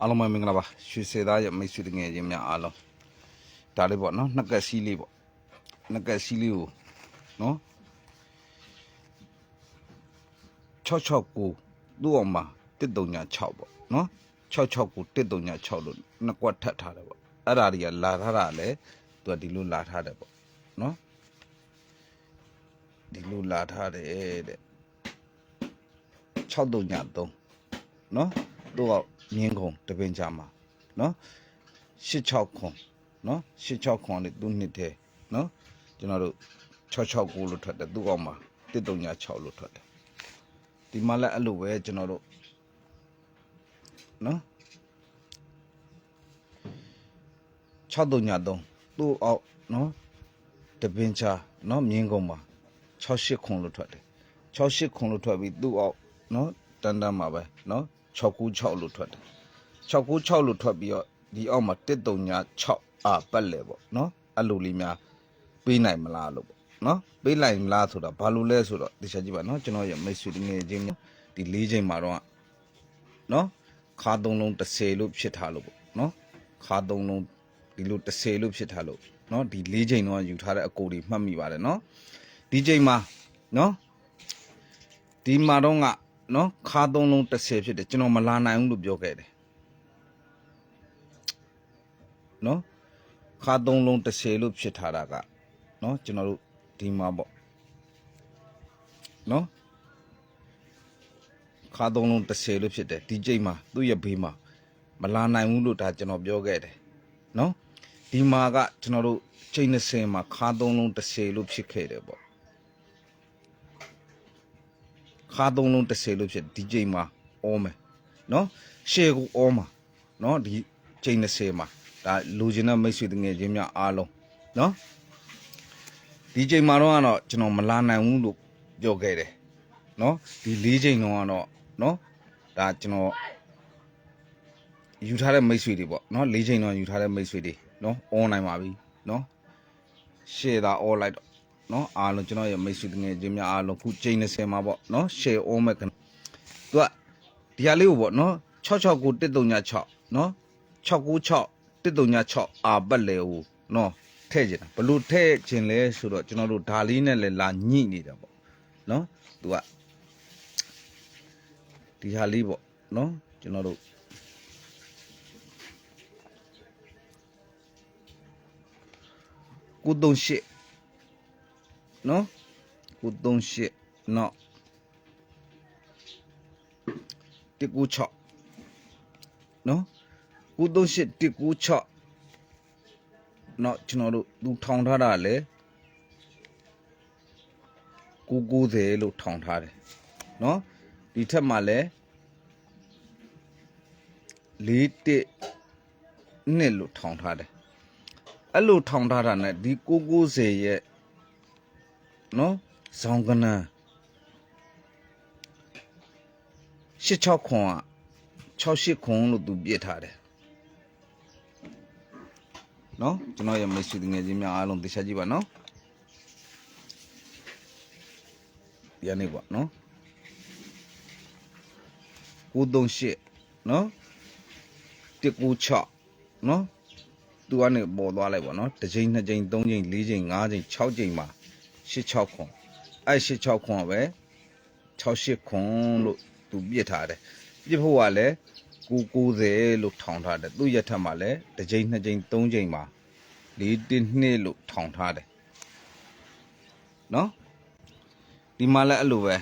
အားလုံးပဲမင်္ဂလာပါရွှေစေသားရဲ့မိတ်ဆွေတငယ်ချင်းများအားလုံးဒါလေးပေါ့နော်နှစ်ကက်စီးလေးပေါ့နှစ်ကက်စီးလေးကိုနော်669သူ့အောင်မှာ136ပေါ့နော်669 136လို့နှစ်ကွက်ထပ်ထားတယ်ပေါ့အဲ့ဒါတွေကလာထားတာလဲသူကဒီလိုလာထားတယ်ပေါ့နော်ဒီလိုလာထားတယ်တဲ့633နော်သူက မြင်းခုံတပင်ချမှာနော်86ခုနော်86ခုနဲ့သူနှစ်ထဲနော်ကျွန်တော်တို့669လို့ထွက်တယ်သူ့အောင်မှာ136လို့ထွက်တယ်ဒီမှာလည်းအဲ့လိုပဲကျွန်တော်တို့နော်633သူ့အောက်နော်တပင်ချနော်မြင်းကုန်းမှာ68ခုလို့ထွက်တယ်68ခုလို့ထွက်ပြီးသူ့အောက်နော်တန်တန်မှာပဲနော် 696လို့ထွက်တယ်696လို့ထွက်ပြီးတော့ဒီအောက်မှာ136အာပတ်လေပေါ့နော်အဲ့လိုလေးများပေးနိုင်မလားလို့ပေါ့နော်ပေးလိုက်မလားဆိုတော့ဘာလို့လဲဆိုတော့တခြားကြည့်ပါနော်ကျွန်တော်ရဲ့မိတ်ဆွေတငယ်ချင်းများဒီ၄ချိန်မှာတော့နော်ခါသုံးလုံး30လို့ဖြစ်ထားလို့ပေါ့နော်ခါသုံးလုံးဒီလို30လို့ဖြစ်ထားလို့နော်ဒီ၄ချိန်တော့ယူထားတဲ့အကိုတွေမှတ်မိပါတယ်နော်ဒီချိန်မှာနော်ဒီမှာတော့က နော်ခါသုံးလုံး30ဖြစ်တယ်ကျွန်တော်မလာနိုင်ဘူးလို့ပြောခဲ့တယ်နော်ခါသုံးလုံး30လို့ဖြစ်ထားတာကနော်ကျွန်တော်တို့ဒီမှာပေါ့နော်ခါသုံးလုံး30လို့ဖြစ်တယ်ဒီချိန်မှာသူ့ရဲ့ဘေးမှာမလာနိုင်ဘူးလို့ဒါကျွန်တော်ပြောခဲ့တယ်နော်ဒီမှာကကျွန်တော်တို့ချိန်20မှာခါသုံးလုံး30လို့ဖြစ်ခဲ့တယ်ပေါ့ ခါသုံးလုံး30လို့ဖြစ်ဒီချိန်မှာအောမယ်နော်ရှေ့ကိုအောမှာနော်ဒီချိန်20မှာဒါလူကျင်တဲ့မိတ်ဆွေတငယ်ချင်းများအားလုံးနော်ဒီချိန်မှာတော့ကတော့ကျွန်တော်မလာနိုင်ဘူးလို့ပြောခဲ့တယ်နော်ဒီ၄ချိန်တော့ကတော့နော်ဒါကျွန်တော်ယူထားတဲ့မိတ်ဆွေတွေပေါ့နော်၄ချိန်တော့ယူထားတဲ့မိတ်ဆွေတွေနော်အွန်လိုင်းပါပြီနော်ရှေ့သာអော်လို နော်အားလုံးကျွန်တော်ရဲ့မိတ်ဆွေငယ်ချင်းများအားလုံးခုချိန်20မှာပေါ့နော် share on မဲ့သူကဒီဟာလေးကိုပေါ့နော်669136နော်696 1336အာပတ်လေဟိုနော်ထဲ့ကျင်တာဘလို့ထဲ့ကျင်လဲဆိုတော့ကျွန်တော်တို့ဒါလေးနဲ့လည်းလာညိနေတာပေါ့နော်သူကဒီဟာလေးပေါ့နော်ကျွန်တော်တို့ကို38 နော်938နော်196နော်938 196နော်ကျွန်တော်တို့သူထောင်ထားတာလေ990လို့ထောင်ထားတယ်နော်ဒီထက်မှလည်း41နှစ်လို့ထောင်ထားတယ်အဲ့လိုထောင်ထားတာ ਨੇ ဒီ990ရဲ့ နော်ဇောင်းကနန်း86ခွန်က68ခွန်လို့သူပြစ်ထားတယ်နော်ကျွန်တော်ရဲ့မိတ်ဆွေငယ်ချင်းများအားလုံးသိချကြည့်ပါနော်ဒီကနေ့ပေါ့နော်938နော်196နော်သူကနေပေါ်သွားလိုက်ပေါ့နော်တစ်ချိန်နှစ်ချိန်သုံးချိန်လေးချိန်ငါးချိန်6ချိန်မှာ 86ခွန်အဲ့86ခွန်ပဲ68ခွန်လို့သူပြစ်ထားတယ်ပြစ်ဖို့ကလည်း990လို့ထောင်ထားတယ်သူ့ရက်ထက်မှာလည်းတစ်ချိန်နှစ်ချိန်သုံးချိန်မှာ4တင်းနှစ်လို့ထောင်ထားတယ်နော်ဒီမှာလည်းအဲ့လိုပဲ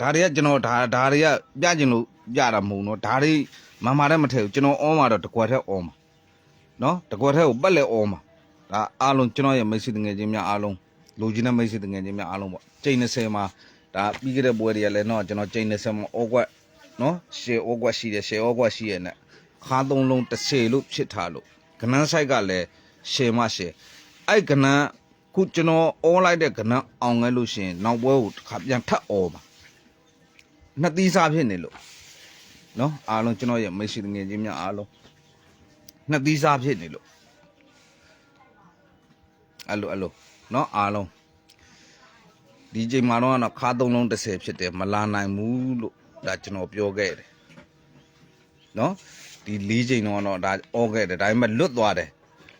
ဒါတွေကကျွန်တော်ဒါဒါတွေကပြကျင်လို့ပြတာမဟုတ်နော်ဒါတွေမမာတဲ့မထည့်ဘူးကျွန်တော်အောမှာတော့တကွက်ထက်အောမှာနော်တကွက်ထက်ကိုပတ်လဲအောမှာဒါအားလုံးကျွန်တော်ရဲ့မိတ်ဆွေတငယ်ချင်းများအားလုံး လူကြီးနဲ့မိတ်ဆွေတငယ်ချင်းများအားလုံးပေါ့ချိန်20မှာဒါပြီးခဲ့တဲ့ပွဲတွေကလည်းနော်ကျွန်တော်ချိန်20မှာအောကွက်နော်ရှယ်အောကွက်ရှိတယ်ရှယ်အောကွက်ရှိရတဲ့ခါသုံးလုံး30လို့ဖြစ်ထားလို့ကနန်းဆိုင်ကလည်းရှယ်မရှယ်အဲ့ကနန်းခုကျွန်တော်အောလိုက်တဲ့ကနန်းအောင်ခဲ့လို့ရှိရင်နောက်ပွဲကိုတစ်ခါပြန်ထပ်အောပါနှစ်သီးစားဖြစ်နေလို့နော်အားလုံးကျွန်တော်ရဲ့မိတ်ဆွေတငယ်ချင်းများအားလုံးနှစ်သီးစားဖြစ်နေလို့အဲ့လိုအဲ့လို နော်အားလုံးဒီချိန်မှာတော့ကတော့ခါသုံးလုံး30ဖြစ်တယ်မလာနိုင်ဘူးလို့ဒါကျွန်တော်ပြောခဲ့တယ်နော်ဒီ၄ချိန်တော့တော့ဒါဩခဲ့တယ်ဒါပေမဲ့လွတ်သွားတယ်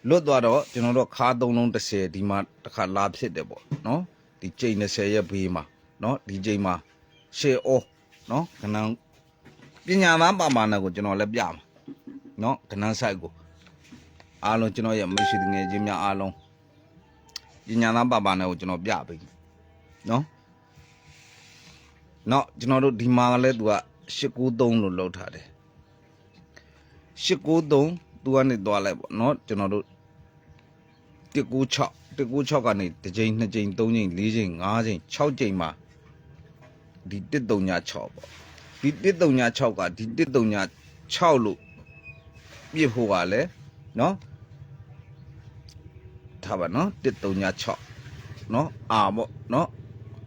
လွတ်သွားတော့ကျွန်တော်တို့ခါသုံးလုံး30ဒီမှာတစ်ခါလာဖြစ်တယ်ပေါ့နော်ဒီချိန်20ရဲ့ဘေးမှာနော်ဒီချိန်မှာရှေဩနော်ခဏပညာသားပါမာနာကိုကျွန်တော်လည်းပြမှာနော်ခဏဆိုင်ကိုအားလုံးကျွန်တော်ရဲ့မိတ်ဆွေငယ်ချင်းများအားလုံး ပညာသားပါပါနဲ့ကိုကျွန်တော်ပြပေးနော်နောက်ကျွန်တော်တို့ဒီမှာလည်းသူက693လို့လောက်ထားတယ်693သူကနေသွားလိုက်ပေါ့နော်ကျွန်တော်တို့196 196ကနေတစ်ကြိမ်နှစ်ကြိမ်သုံးကြိမ်လေးကြိမ်ငါးကြိမ်6ကြိမ်မှာဒီ1396ပေါ့ဒီ1396ကဒီ1396လို့ပြစ်ဖို့ကလည်းနော် ထားပါနော်1336နော်အာပေါ့နော်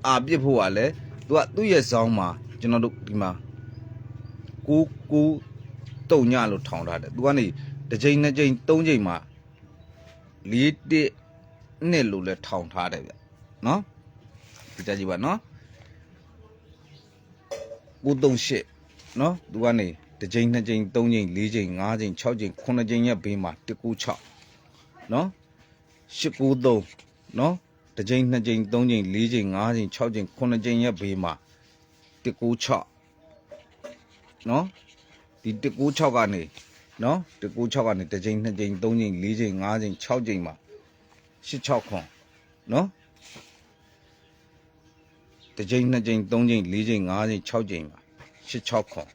အာပြစ်ဖို့ကလည်းသူကသူ့ရဲ့ဇောင်းမှာကျွန်တော်တို့ဒီမှာကိုကိုတုံညလို့ထောင်ထားတယ်သူကနေတစ်ချိန်နှစ်ချိန်သုံးချိန်မှာလေးတစ်နှစ်လို့လဲထောင်ထားတယ်ဗျနော်ဒီကြကြည့်ပါနော်ကိုတုံရှစ်နော်သူကနေတစ်ချိန်နှစ်ချိန်သုံးချိန်လေးချိန်ငါးချိန်၆ချိန်ခုနှစ်ချိန်ရဲ့ဘေးမှာ196နော် 893နော်တစ်ချိန်နှစ်ချိန်သုံးချိန်လေးချိန်ငါးချိန်6ချိန်9ချိန်ရဲ့ဘေးမှာ196နော်ဒီ196ကနေနော်196ကနေတစ်ချိန်နှစ်ချိန်သုံးချိန်လေးချိန်ငါးချိန်6ချိန်မှာ86ခွန်နော်တစ်ချိန်နှစ်ချိန်သုံးချိန်လေးချိန်ငါးချိန်6ချိန်မှာ86ခွန်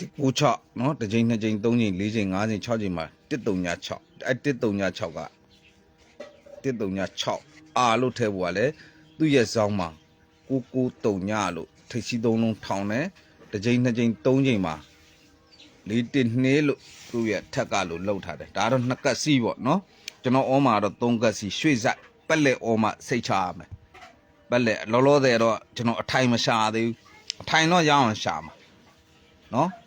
နော်196နော်တစ်ချိန်နှစ်ချိန်သုံးချိန်လေးချိန်ငါးချိန်6ချိန်မှာ136အဲ136က136အာလို့ထဲပေါ်ကလည်းသူ့ရဲ့ဇောင်းမှာ993လို့ထိပ်စီးသုံးလုံးထောင်တယ်တစ်ချိန်နှစ်ချိန်သုံးချိန်မှာလေးတင်နှေးလို့သူ့ရဲ့ထက်ကလို့လှုပ်ထားတယ်ဒါကတော့နှစ်ကက်စီးပေါ့နော်ကျွန်တော်ဩမာတော့သုံးကက်စီရွှေ့ဆိုင်ပက်လက်ဩမာစိတ်ချရမယ်ပက်လက်လောလောဆယ်တော့ကျွန်တော်အထိုင်မရှာသေးဘူးအထိုင်တော့ရအောင်ရှာမှာနော်အ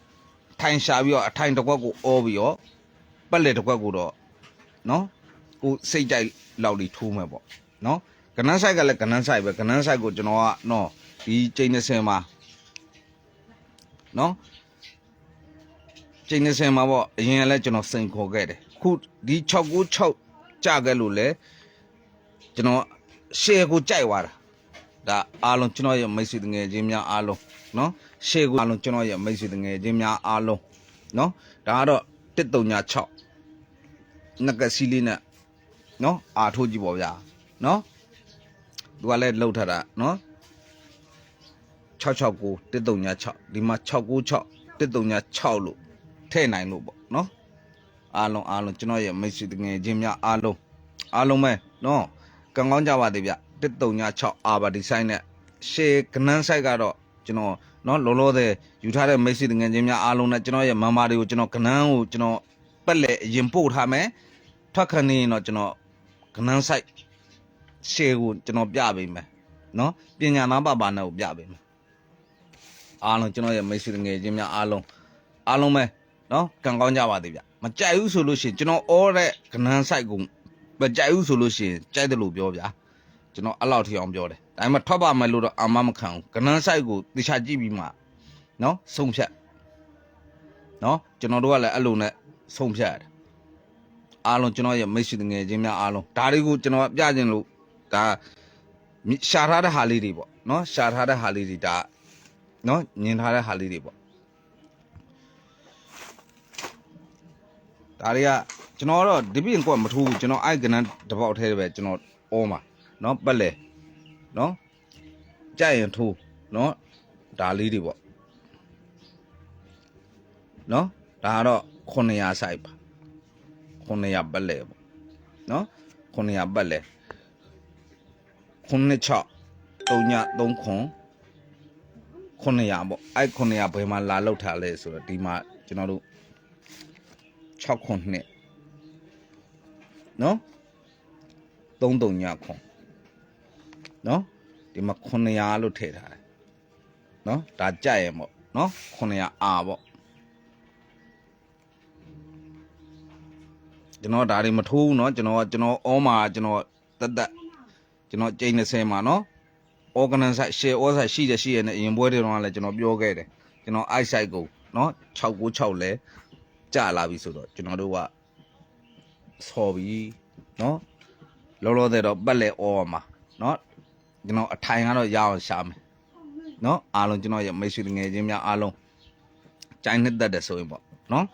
ထိုင်ရှာပြီးတော့အထိုင်တစ်ခွက်ကိုဩပြီးတော့ပက်လက်တစ်ခွက်ကိုတော့နော်ကိုစိတ်ကြိုက်လောက်လီထိုးမယ်ပေါ့နော်ကနန်းဆိုင်ကလည်းကနန်းဆိုင်ပဲကနန်းဆိုင်ကိုကျွန်တော်ကနော်ဒီချိန်20မှာနော်ချိန်20မှာပေါ့အရင်ကလည်းကျွန်တော်စိန်ခေါ်ခဲ့တယ်ခုဒီ696ကြခဲ့လို့လေကျွန်တော်ရှယ်ကိုကြိုက်သွားတာဒါအားလုံးကျွန်တော်ရဲ့မိတ်ဆွေတငယ်ချင်းများအားလုံးနော် ရှယ်ကိုအားလုံးကျွန်တော်ရဲ့မိတ်ဆွေတငယ်ချင်းများအားလုံးနော်ဒါကတော့136ငကစီလေးနဲ့နော်အာထိုးကြည့်ပါဗျာနော်သူကလည်းလှုပ်ထားတာနော်669 136ဒီမှာ696 136လို့ထည့်နိုင်လို့ပေါ့နော်အားလုံးအားလုံးကျွန်တော်ရဲ့မိတ်ဆွေတငယ်ချင်းများအားလုံးအားလုံးပဲနော်ကံကောင်းကြပါသေးဗျ136အာဘာဒီဆိုင်နဲ့ရှေကနန်းဆိုင်ကတော့ကျွန်တော် နော်လောလောဆယ်ယူထားတဲ့မိတ်ဆွေတငယ်ချင်းများအားလုံးနဲ့ကျွန်တော်ရဲ့မမ်မာတွေကိုကျွန်တော်ကနန်းကိုကျွန်တော်ပက်လက်အရင်ပို့ထားမယ်ထွက်ခဏင်းတော့ကျွန်တော်ကနန်းဆိုင်ရှေကိုကျွန်တော်ပြပေးမယ်နော်ပညာနာပပါနဲ့ကိုပြပေးမယ်အားလုံးကျွန်တော်ရဲ့မိတ်ဆွေငယ်ချင်းများအားလုံးအားလုံးပဲနော်ကံကောင်းကြပါသေးဗျမကြိုက်ဘူးဆိုလို့ရှိရင်ကျွန်တော်အော်တဲ့ကနန်းဆိုင်ကိုမကြိုက်ဘူးဆိုလို့ရှိရင်ကြိုက်တယ်လို့ပြောဗျာ ကျွန်တော်အဲ့လောက်ထိအောင်ပြောတယ်ဒါပေမဲ့ထွက်ပါမယ်လို့တော့အာမမခံဘူးကနန်းဆိုင်ကိုတေချာကြည့်ပြီးမှနော်ဆုံးဖြတ်နော်ကျွန်တော်တို့ကလည်းအဲ့လိုနဲ့ဆုံးဖြတ်ရတယ်အားလုံးကျွန်တော်ရဲ့မိတ်ဆွေငယ်ချင်းများအားလုံးဒါတွေကိုကျွန်တော်ပြခြင်းလို့ဒါရှာထားတဲ့ဟာလေးတွေပေါ့နော်ရှာထားတဲ့ဟာလေးတွေဒါနော်ညင်ထားတဲ့ဟာလေးတွေပေါ့ဒါတွေကကျွန်တော်တော့ဒီပြင်ကွက်မထိုးဘူးကျွန်တော်အိုက်ကနန်းတစ်ပေါက်ထဲပဲကျွန်တော်အောမှာ နော်ပက်လေနော်ကြိုက်ရင်ထိုးနော်ဒါလေးတွေပေါ့နော်ဒါကတော့900 site ပါ900ပက်လေပေါ့နော်900ပက်လေ96 3ည3ခွန်900ပေါ့အဲ့900ဘယ်မှာလာလောက်ထားလဲဆိုတော့ဒီမှာကျွန်တော်တို့6ခွန်နှစ်နော်3 3ညခွန် နော်ဒီမှာ900လို့ထည့်ထားတယ်နော်ဒါကြက်ရင်ပေါ့နော်900အာပေါ့ကျွန်တော်ဒါတွေမထိုးဘူးเนาะကျွန်တော်ကျွန်တော်အောမှာကျွန်တော်တက်တက်ကျွန်တော်ကျိန်း20မှာเนาะ organizer share order ရှိတယ်ရှိရနဲ့အရင်ပွဲတွေတော့လည်းကျွန်တော်ပြောခဲ့တယ်ကျ ကျွန်တော် eyesight ကိုနော်696လဲကြာလာပြီဆိုတော့ကျွန်တော်တို့ကဆော်ပြီနော်လောလောဆယ်တော့ပတ်လဲអော်မှာနော် ကျွန်တော်အထိုင်ကတော့ရအောင်ရှာမယ်နော်အားလုံးကျွန်တော်ရဲ့မိတ်ဆွေတငယ်ချင်းများအားလုံးကြိုင်းနှစ်သက်တယ်ဆိုရင်ပေါ့နော်